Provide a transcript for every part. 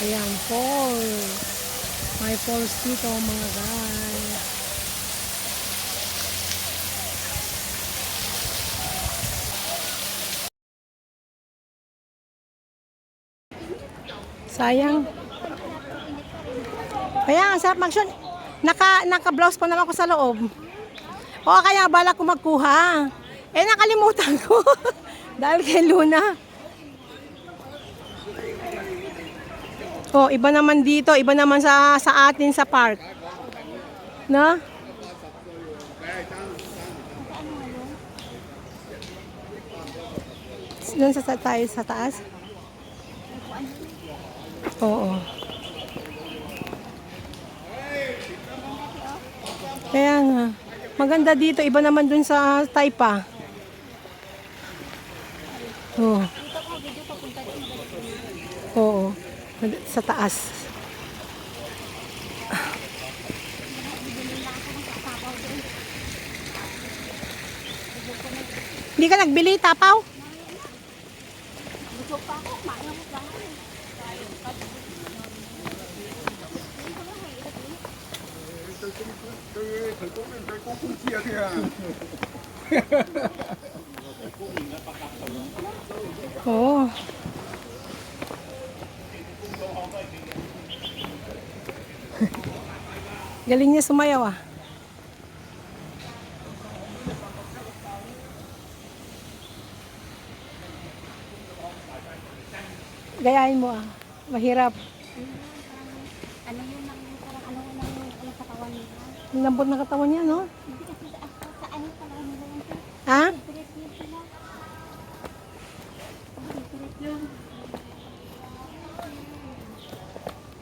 Ayan, falls. May falls dito mga guys. Sayang. Kaya ang sarap mag Naka, naka-blouse pa naman ako sa loob. O kaya bala ko magkuha. Eh nakalimutan ko. Dahil kay Luna. Oh, iba naman dito, iba naman sa sa atin sa park. No? Doon sa, sa tayo sa taas? Oo. Kaya nga. Maganda dito, iba naman dun sa Taipa. Oo. Oo. Sa taas. Hindi ka nagbili, tapaw? Oo. Galing niya sumayaw ah. Gayahin mo ah. Mahirap. Ano yun lang, parang ano lang yung ano katawan nila. Ang lambot ng katawan niya, no? Hindi kasi sa sa ano pala nila yun. Ha?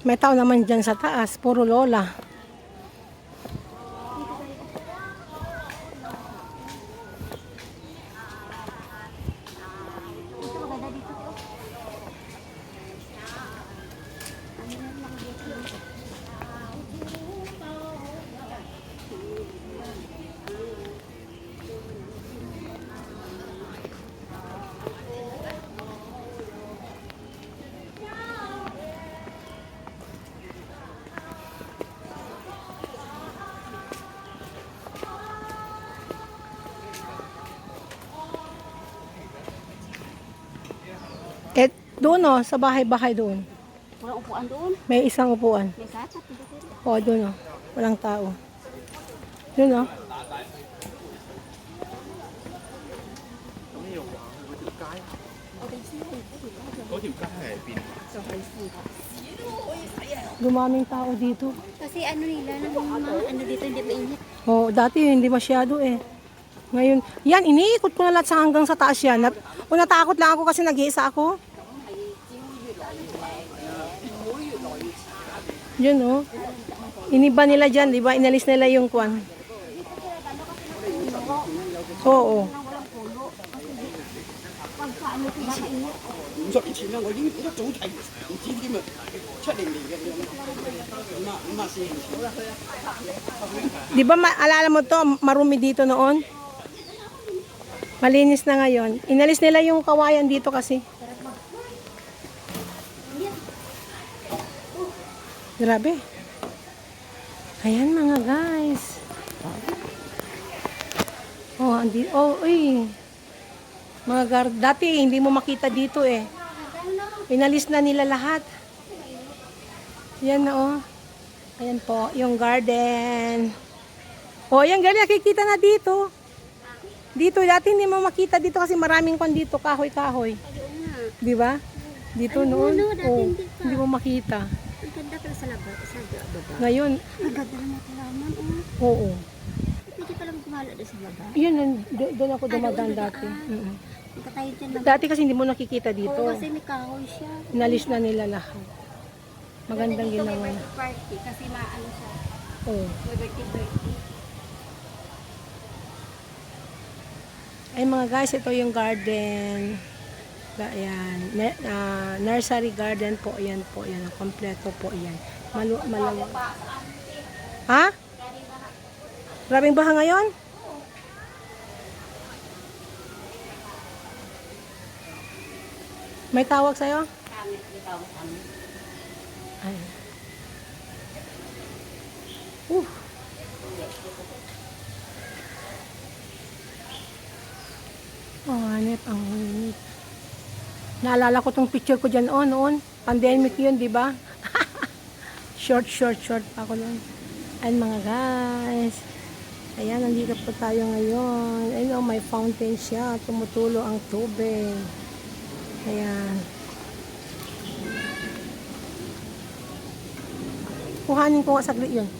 May tao naman dyan sa taas. Puro lola. Doon oh, sa bahay-bahay doon. Walang upuan doon. May isang upuan. May sapat. Dito sila. O, doon oh. Walang tao. Doon oh. Dumaming tao dito. Kasi ano nila, ng mga ano dito hindi mainit. Oh, dati hindi masyado eh. Ngayon, yan, iniikot ko na lahat sa hanggang sa taas yan. O natakot lang ako kasi nag-iisa ako. Yun oh. Iniba nila dyan, di ba? Inalis nila yung kwan. Oo. Di ba maalala mo to, marumi dito noon? Malinis na ngayon. Inalis nila yung kawayan dito kasi. Grabe. Ayan mga guys. Oh, andi oh, uy. Mga gar dati hindi mo makita dito eh. Inalis na nila lahat. Yan na oh. Ayan po, yung garden. O, yan galing, nakikita na dito. Dito, dati hindi mo makita dito kasi maraming kwan dito, kahoy-kahoy. Di ba? Dito Ay, noon, oh, hindi mo makita. Ang ganda pala sa laba. Sa baba. Ngayon, ng mga halaman. Oh. oo. Pwede palang gumala doon sa baba. Yun, do- doon ako dumadaan dati. Mm-mm. Dyan lang. Dati kasi hindi mo nakikita dito. Oo, kasi may kahoy siya. Inalis na nila lahat. Magandang Dito may ginawa. birthday party kasi maano siya. Oo. May birthday birthday. Ay mga guys, ito yung garden. Ga- Ayan. Ne- ah, nursery garden po. Ayan po. Ayan. Kompleto po. Ayan. Malu malawak. Ha? Grabing baha ngayon? May tawag sa'yo? Kami, ikaw kami. Ay. Uh. Oh, hanip ang init. Naalala ko tong picture ko dyan oh, noon. Pandemic yun, di ba? Short, short, short pa ako noon. Ayan mga guys. Ayan, nandito po tayo ngayon. Ayun oh, may fountain siya. Tumutulo ang tubig. Ayan. Kuhanin ko nga saglit yun.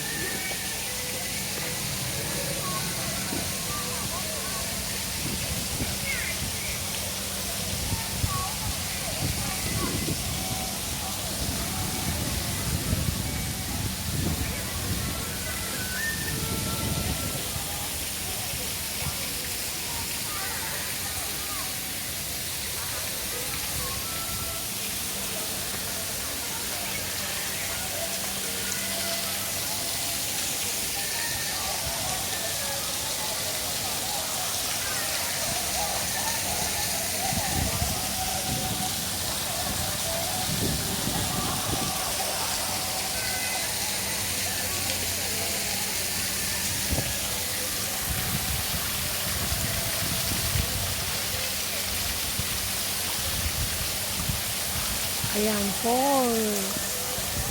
Ayan, falls.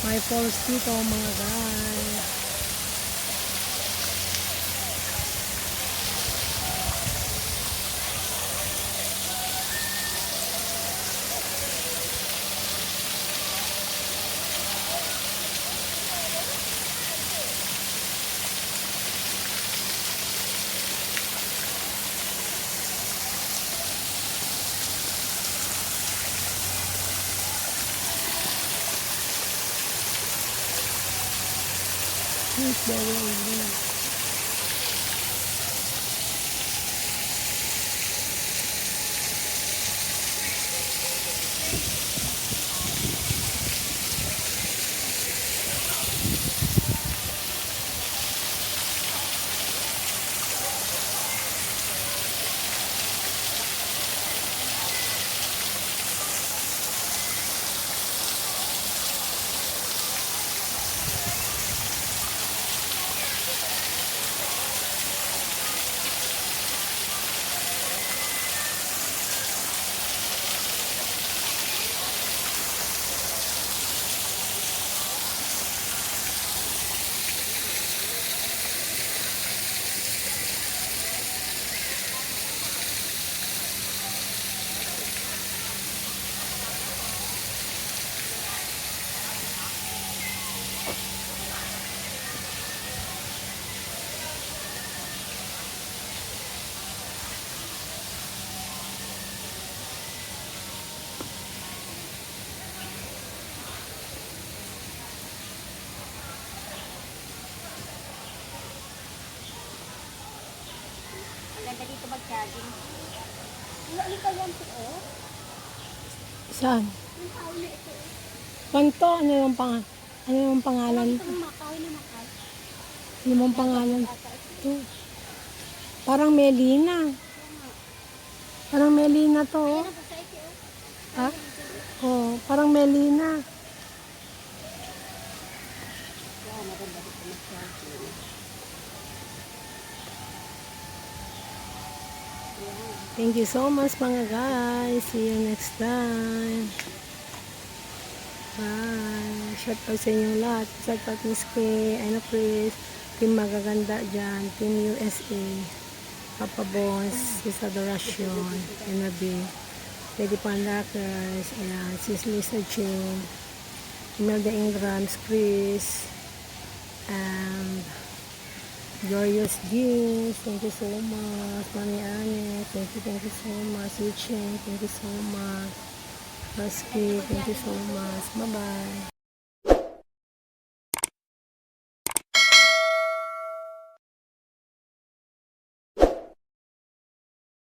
May falls dito mga guys. Thanks, Barbara. Railway. Ang ganda dito mag-jogging. Ano ano ka yan po? Saan? Yung tao na ito. Panto, ano yung pang ano yung pangalan? Ito ang makaw na makaw. Ano yung pangalan? Ito. Parang Melina. Parang Melina to. oh. Ano? Ha? Oh, parang Melina. Yan, maganda dito mag-jogging. Thank you so much mga guys. See you next time. Bye. Shout out sa inyong lahat. Shout out Miss Kay, Ano Chris, Team Magaganda dyan, Team USA, Papa Boss, Sis Adoracion, Enabi, Lady Pandakers, ayan, Sis Lisa Chin, Imelda Ingrams, Chris, and Glorious Jeans, thank you so much. Mami Anne, thank you, thank you so much. Yuchen, thank you so much. Husky, thank you so much. Bye-bye.